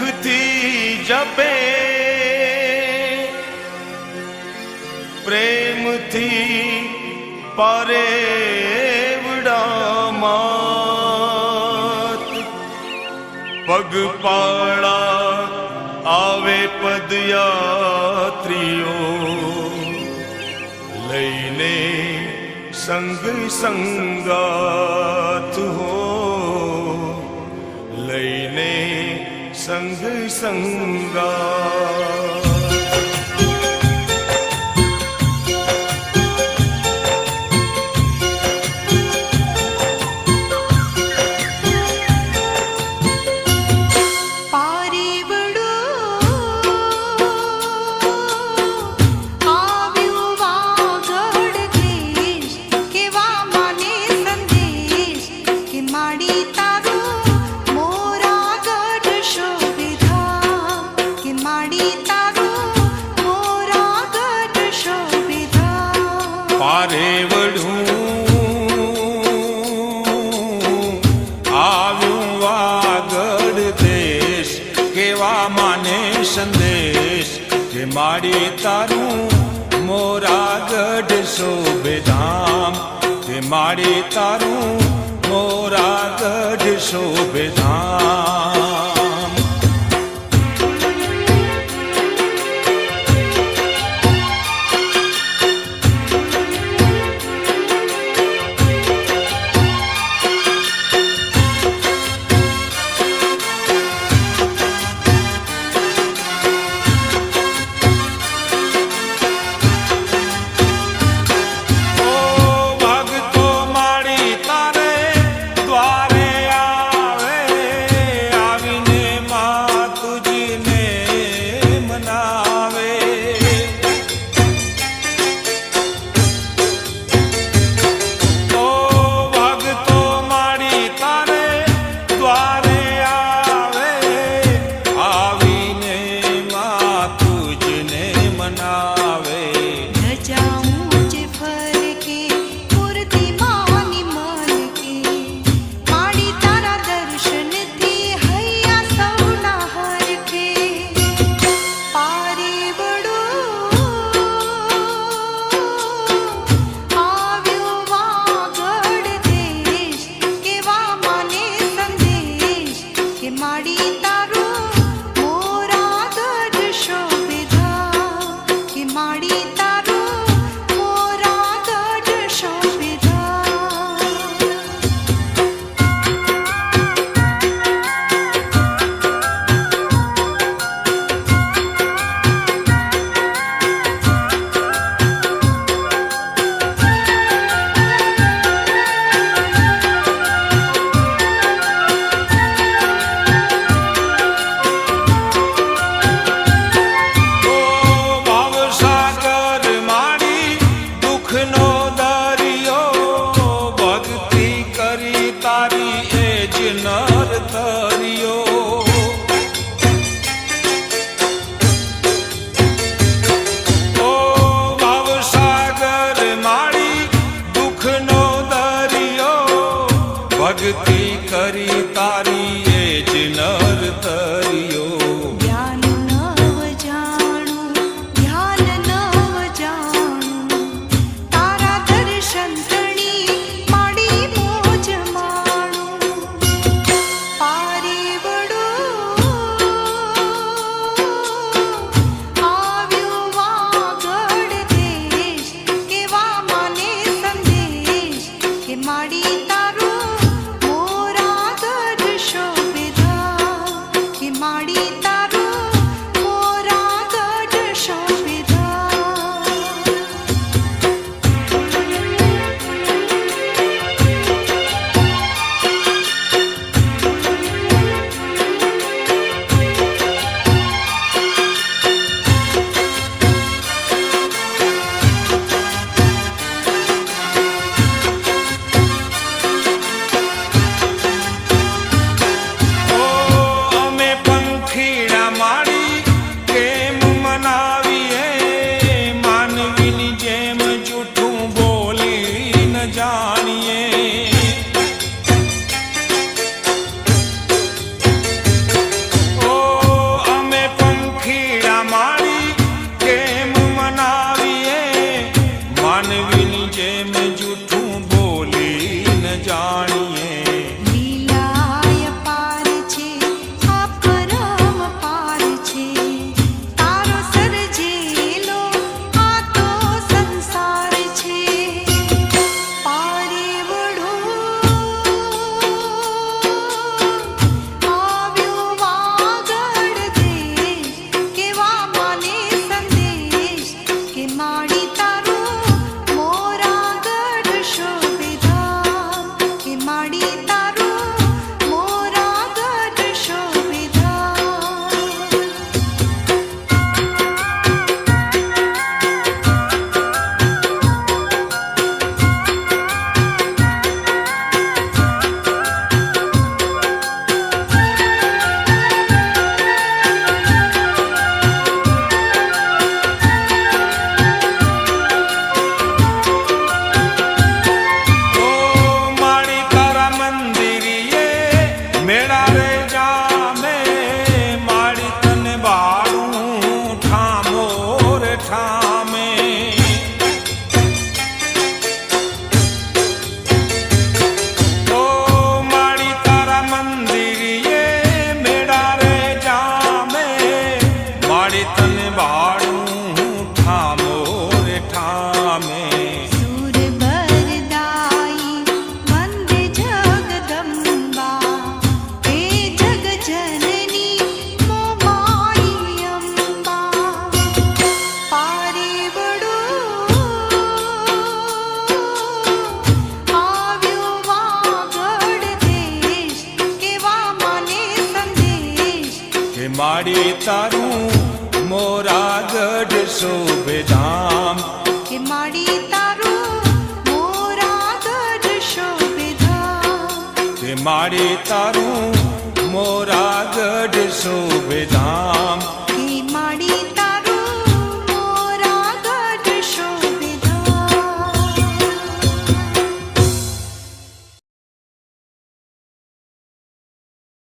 પ્રેમથી જપે પ્રેમથી પરે માત પગપાળા આવે પદયાત્રીઓ લઈને સંગ સંગાત હો લઈને સંગ સંગાત પારીવડો કેવા માને સંદેશ કે માડી તારું મોરાગઢ શોભેધામ કે માડી તારું મોરાગઢ શોભેધામ தாரியோ માડી તારું મોરાગઢ શોભે ધામ. કે માડી તારું મોરાગઢ શોભે ધામ. કે માડી તારું મોરાગઢ શોભે ધામ.